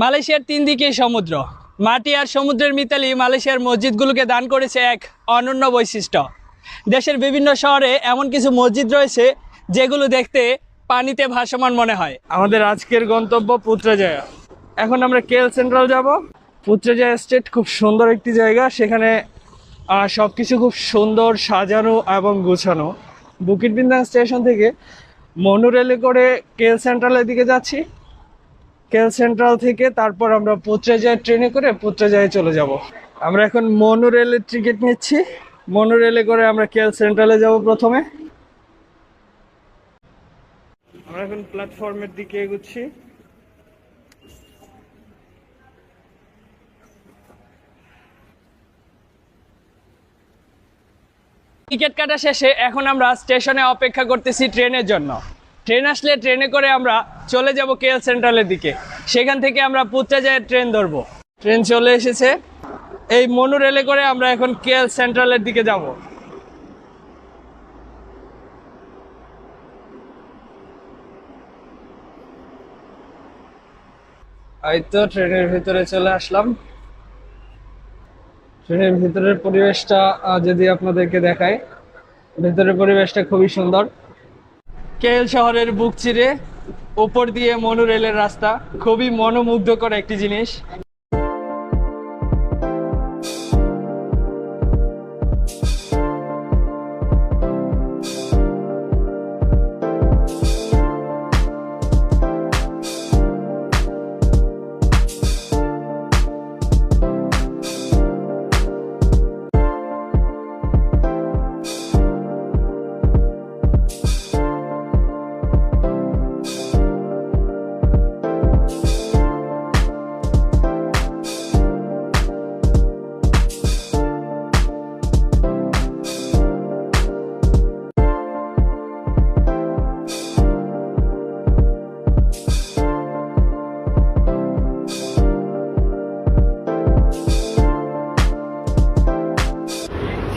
মালয়েশিয়ার তিন দিকে সমুদ্র। মাটি আর সমুদ্রের মিতালি মালয়েশিয়ার মসজিদগুলোকে দান করেছে এক অনন্য বৈশিষ্ট্য। দেশের বিভিন্ন শহরে এমন কিছু মসজিদ রয়েছে যেগুলো দেখতে পানিতে ভাসমান মনে হয়। আমাদের আজকের গন্তব্য পুত্রাজয়া। এখন আমরা কেএল সেন্ট্রাল যাব। পুত্রাজয়া স্টেট খুব সুন্দর একটি জায়গা। সেখানে সব কিছু খুব সুন্দর সাজানো এবং গোছানো। বুকিট বিন্দাং স্টেশন থেকে মনোরেলে করে কেএল সেন্ট্রালের দিকে যাচ্ছি। কেল সেন্ট্রাল থেকে তারপর আমরা পুত্রাজয় ট্রেনে করে পুত্রাজয়ে চলে যাব। আমরা এখন মনো রেলের টিকিট নিচ্ছি। মনো রেলে করে আমরা কেল সেন্ট্রালে যাব প্রথমে। আমরা এখন প্ল্যাটফর্মের দিকে এগুচ্ছি। টিকিট কাটা শেষে এখন আমরা স্টেশনে অপেক্ষা করতেছি ট্রেনের জন্য। ট্রেন আসলে ট্রেনে করে আমরা চলে যাব কেএল সেন্ট্রালের দিকে। সেখান থেকে আমরা পুত্রাজয়ের ট্রেন ধরবো। ট্রেন চলে এসেছে। এই মনু রেলে করে আমরা এখন কেএল সেন্ট্রালের দিকে যাব। এই তো ট্রেনের ভিতরে চলে আসলাম। ট্রেনের ভিতরের পরিবেশটা যদি আপনাদেরকে দেখায় ভেতরের পরিবেশটা খুবই সুন্দর। কেএল শহরের বুক চিরে ওপর দিয়ে মনোরেলের রাস্তা। খুবই মনোমুগ্ধকর একটি জিনিস।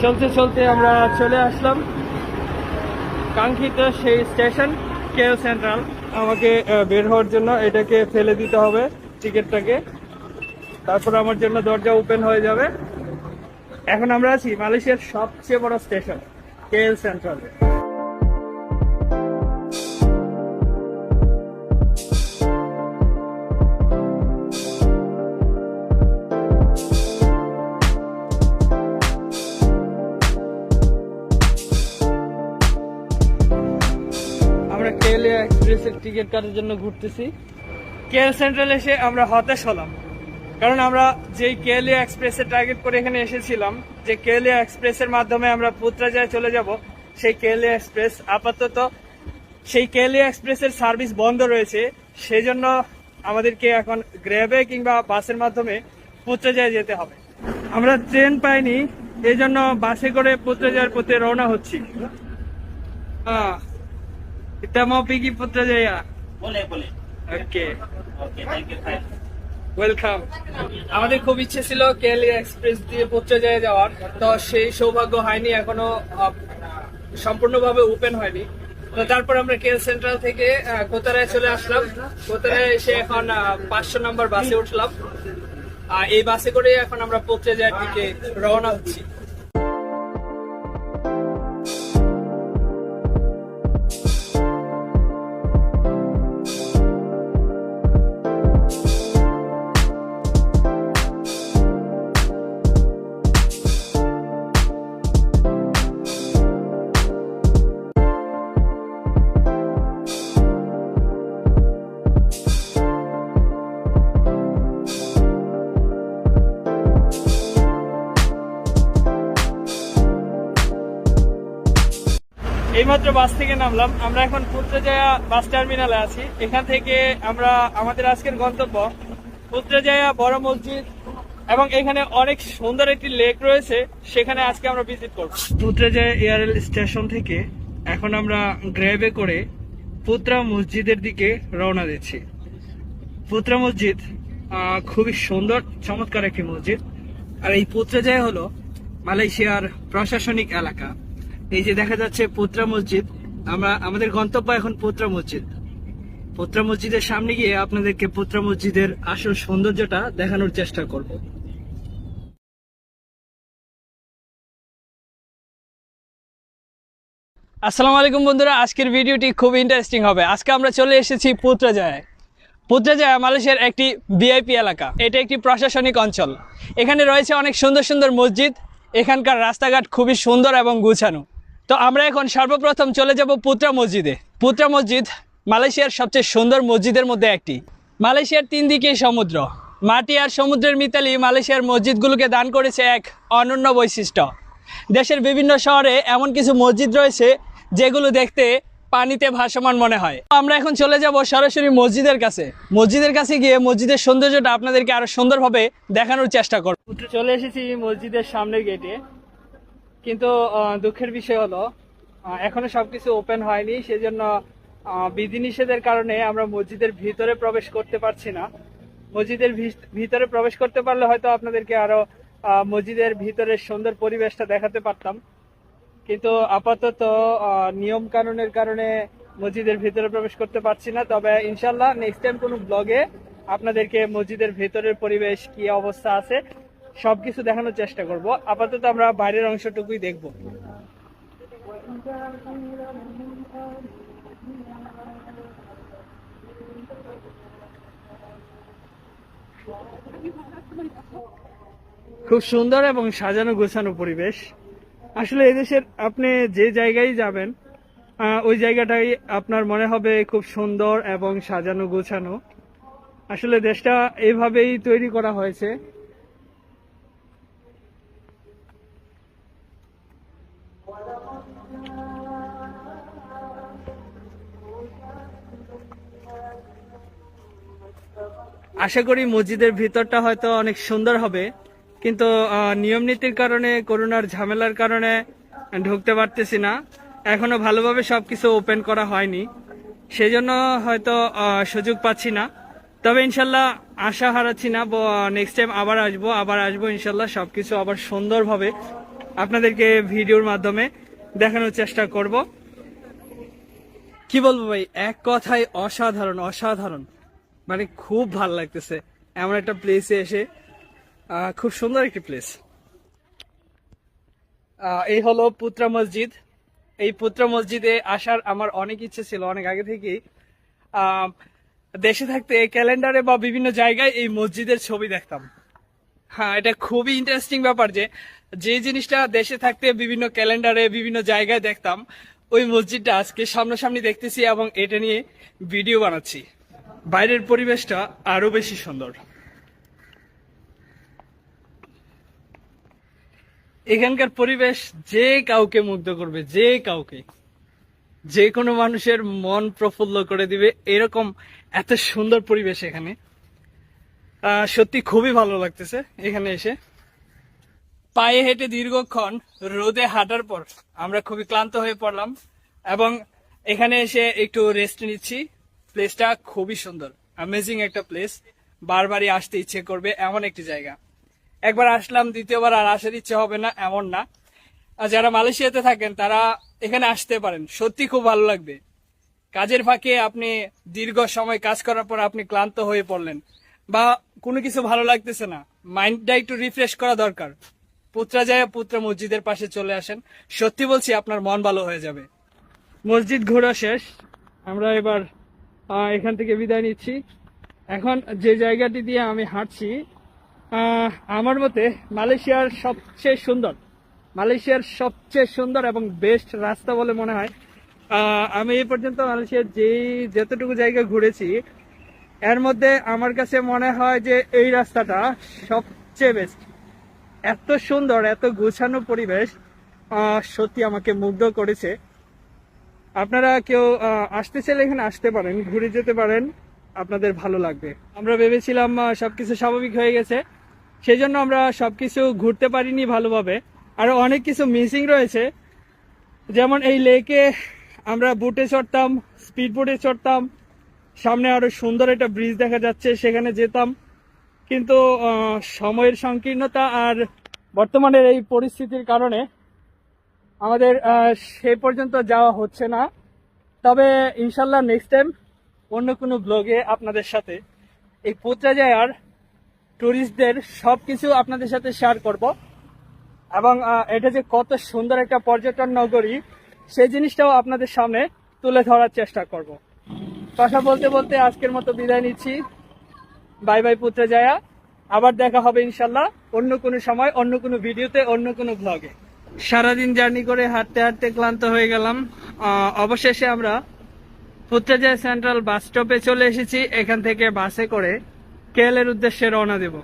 চলতে চলতে আমরা চলে আসলাম। কাঙ্ক্ষিত সেই স্টেশন কেও সেন্ট্রাল। আমাকে বের হওয়ার জন্য এটাকে ফেলে দিতে হবে টিকিটটাকে। তারপর আমার জন্য দরজা ওপেন হয়ে যাবে। এখন আমরা আছি মালয়েশিয়ার সবচেয়ে বড় স্টেশন কেএল সেন্ট্রাল। টিকিট কাটার জন্য ঘুরতেছি। কেএল সেন্ট্রাল এসে আমরা হতাশ হলাম। কারণ আমরা যেই কেএল এক্সপ্রেসের টার্গেট করে এখানে এসেছিলাম, যে কেএল এক্সপ্রেসের মাধ্যমে আমরা পুত্রাজয় চলে যাব, সেই কেএল এক্সপ্রেস আপাতত সেই কেএল এক্সপ্রেসের সার্ভিস বন্ধ রয়েছে। সেই জন্য আমাদেরকে এখন গ্র্যাবে কিংবা বাসের মাধ্যমে পুত্রাজয় যেতে হবে। আমরা ট্রেন পাইনি এই জন্য বাসে করে পুত্রাজয়ের পথে রওনা হচ্ছি। আহ Pergi Putrajaya. Boleh, boleh. Okay Okay, thank you. Fine. Welcome আমাদের খুব ইচ্ছে ছিল কেলি এক্সপ্রেস দিয়ে পুত্রজয়ে যাওয়ার তো সেই সৌভাগ্য হয়নি এখনও সম্পূর্ণভাবে ওপেন হয়নি তো তারপর আমরা কেএল সেন্ট্রাল থেকে কোতারায় চলে আসলাম কোতারায় এসে এখন পাঁচশো নম্বর বাসে উঠলাম আর এই বাসে করে এখন আমরা পুত্রজয়ের দিকে রওনা হচ্ছি এইমাত্র বাস থেকে নামলাম। আমরা এখন পুত্রজয়া বাস টার্মিনালে আছি। এখান থেকে আমরা আমাদের আজকের গন্তব্য পুত্রজয়া বড় মসজিদ এবং এখানে অনেক সুন্দর একটি লেক রয়েছে। সেখানে আজকে আমরা ভিজিট করব। পুত্রজয়া এয়ারএল স্টেশন থেকে এখন আমরা গ্র্যাবে করে পুত্রা মসজিদের দিকে রওনা দিচ্ছি। পুত্রা মসজিদ খুবই সুন্দর, চমৎকার একটি মসজিদ। আর এই পুত্রজয় হলো মালয়েশিয়ার প্রশাসনিক এলাকা। এই যে দেখা যাচ্ছে পুত্রা মসজিদ। আমরা, আমাদের গন্তব্য এখন পুত্রা মসজিদ। পোত্রা মসজিদের সামনে গিয়ে আপনাদেরকে পোত্রা মসজিদের আসল সৌন্দর্যটা দেখানোর চেষ্টা করব। আসসালামু আলাইকুম বন্ধুরা, আজকের ভিডিওটি খুব ইন্টারেস্টিং হবে। আজকে আমরা চলে এসেছি পুত্রাজায় পুত্রাজায়া মালয়েশিয়ার একটি ভিআইপি এলাকা। এটা একটি প্রশাসনিক অঞ্চল। এখানে রয়েছে অনেক সুন্দর সুন্দর মসজিদ। এখানকার রাস্তাঘাট খুবই সুন্দর এবং গুছানো। তো আমরা এখন সর্বপ্রথম চলে যাব পুত্রা মসজিদে। পুত্রা মসজিদ মালয়েশিয়ার সবচেয়ে সুন্দর মসজিদের মধ্যে একটি। মালয়েশিয়ার তিন দিকেই সমুদ্র। মাটি আর সমুদ্রের মিতালি মালয়েশিয়ার মসজিদগুলোকে দান করেছে এক অনন্য বৈশিষ্ট্য। দেশের বিভিন্ন শহরে এমন কিছু মসজিদ রয়েছে যেগুলো দেখতে পানিতে ভাসমান মনে হয়। আমরা এখন চলে যাব সরাসরি মসজিদের কাছে। মসজিদের কাছে গিয়ে মসজিদের সৌন্দর্যটা আপনাদেরকে আরও সুন্দরভাবে দেখানোর চেষ্টা করব। চলে এসেছি মসজিদের সামনের গেটে কিন্তু দুঃখের বিষয় হলো এখনও সবকিছু ওপেন হয়নি, সেজন্য বিধিনিষেধের কারণে আমরা মসজিদের ভিতরে প্রবেশ করতে পারছি না। মসজিদের ভিত- ভিতরে প্রবেশ করতে পারলে হয়তো আপনাদেরকে আরও মসজিদের ভিতরের সুন্দর পরিবেশটা দেখাতে পারতাম। কিন্তু আপাতত নিয়ম কানুনের কারণে মসজিদের ভিতরে প্রবেশ করতে পারছি না। তবে ইনশাল্লাহ নেক্সট টাইম কোনো ব্লগে আপনাদেরকে মসজিদের ভেতরের পরিবেশ, কি অবস্থা আছে সবকিছু দেখানোর চেষ্টা করব। আপাতত আমরা বাইরের অংশটুকুই দেখব। খুব সুন্দর এবং সাজানো গোছানো পরিবেশ। আসলে এদেশের আপনি যে জায়গায় যাবেন ওই জায়গাটাই আপনার মনে হবে খুব সুন্দর এবং সাজানো গোছানো। আসলে দেশটা এইভাবেই তৈরি করা হয়েছে। আশা করি মসজিদের ভিতরটা হয়তো অনেক সুন্দর হবে। কিন্তু নিয়ম নীতির কারণে করোনার ঝামেলার কারণে ঢুকতে পারতেছি না। এখনও ভালোভাবে সবকিছু ওপেন করা হয়নি। সেজন্য হয়তো সুযোগ পাচ্ছি না। তবে ইনশাল্লাহ আশা হারাচ্ছি না। নেক্সট টাইম আবার আসব আবার আসব ইনশাল্লাহ সবকিছু আবার সুন্দরভাবে আপনাদেরকে ভিডিওর মাধ্যমে দেখানোর চেষ্টা করব। কি বলব ভাই? এক কথায় অসাধারণ অসাধারণ। মানে খুব ভালো লাগতেছে। এমন একটা প্লেসে এসে খুব সুন্দর একটি প্লেস এই হলো পুত্রা মসজিদ। এই পুত্রা মসজিদে আসার আমার অনেক ইচ্ছে ছিল, অনেক আগে থেকেই। দেশে থাকতে ক্যালেন্ডারে বা বিভিন্ন জায়গায় এই মসজিদের ছবি দেখতাম। হ্যাঁ এটা খুবই ইন্টারেস্টিং ব্যাপার যে যে জিনিসটা দেশে থাকতে বিভিন্ন ক্যালেন্ডারে, বিভিন্ন জায়গায় দেখতাম, ওই মসজিদটা আজকে সামনাসামনি দেখতেছি এবং এটা নিয়ে ভিডিও বানাচ্ছি। বাইরের পরিবেশটা আরও বেশি সুন্দর। এখানকার পরিবেশ যে কাউকে মুগ্ধ করবে, যে কাউকে, যে কোনো মানুষের মন প্রফুল্ল করে দিবে, এরকম এত সুন্দর পরিবেশ এখানে। সত্যি খুবই ভালো লাগতেছে এখানে এসে। পায়ে হেঁটে দীর্ঘক্ষণ রোদে হাঁটার পর আমরা খুবই ক্লান্ত হয়ে পড়লাম এবং এখানে এসে একটু রেস্ট নিচ্ছি। প্লেসটা খুবই সুন্দর। অ্যামেজিং একটা প্লেস বারবারই আসতে ইচ্ছে করবে এমন একটি জায়গা। একবার আসলাম, দ্বিতীয়বার আর আসার ইচ্ছে হবে না, এমন না। আর যারা মালয়েশিয়াতে থাকেন, তারা এখানে আসতে পারেন। সত্যি খুব ভালো লাগবে। কাজের ফাঁকে আপনি দীর্ঘ সময় কাজ করার পর আপনি ক্লান্ত হয়ে পড়লেন। বা কোনো কিছু ভালো লাগতেছে না। মাইন্ডটা একটু রিফ্রেশ করা দরকার। পুত্রা যায়, পুত্র মসজিদের পাশে চলে আসেন। সত্যি বলছি, আপনার মন ভালো হয়ে যাবে। মসজিদ ঘোরা শেষ। আমরা এবার এখান থেকে বিদায় নিচ্ছি। এখন যে জায়গাটি দিয়ে আমি হাঁটছি আমার মতে মালয়েশিয়ার সবচেয়ে সুন্দর, মালয়েশিয়ার সবচেয়ে সুন্দর এবং বেস্ট রাস্তা বলে মনে হয়। আমি এই পর্যন্ত মালয়েশিয়ার যেই যতটুকু জায়গা ঘুরেছি, এর মধ্যে আমার কাছে মনে হয় যে এই রাস্তাটা সবচেয়ে বেস্ট। এত সুন্দর, এত গুছানো পরিবেশ সত্যি আমাকে মুগ্ধ করেছে। আপনারা কেউ আসতে চাইলে এখানে আসতে পারেন, ঘুরে যেতে পারেন, আপনাদের ভালো লাগবে। আমরা ভেবেছিলাম সবকিছু স্বাভাবিক হয়ে গেছে। সেই জন্য আমরা সবকিছু ঘুরতে পারিনি ভালোভাবে। আর অনেক কিছু মিসিং রয়েছে। যেমন এই লেকে আমরা বুটে চড়তাম, স্পিড বোটে চড়তাম। সামনে আরও সুন্দর একটা ব্রিজ দেখা যাচ্ছে, সেখানে যেতাম। কিন্তু সময়ের সংকীর্ণতা আর বর্তমানের এই পরিস্থিতির কারণে আমাদের সে পর্যন্ত যাওয়া হচ্ছে না। তবে ইনশাল্লাহ নেক্সট টাইম অন্য কোনো ব্লগে আপনাদের সাথে এই পুত্রাজায়ার ট্যুরিস্টদের সব কিছু আপনাদের সাথে শেয়ার করব। এবং এটা যে কত সুন্দর একটা পর্যটন নগরী, সেই জিনিসটাও আপনাদের সামনে তুলে ধরার চেষ্টা করব। কথা বলতে বলতে আজকের মতো বিদায় নিচ্ছি। Bye bye Putrajaya. আবার দেখা হবে ইনশাল্লাহ অন্য কোনো সময়, অন্য কোনো ভিডিওতে অন্য কোনো ব্লগে সারাদিন জার্নি করে হাঁটতে হাঁটতে ক্লান্ত হয়ে গেলাম। অবশেষে আমরা পুত্রাজায়া সেন্ট্রাল বাস স্টপে চলে এসেছি। এখান থেকে বাসে করে কেএলের উদ্দেশ্যে রওনা দেব।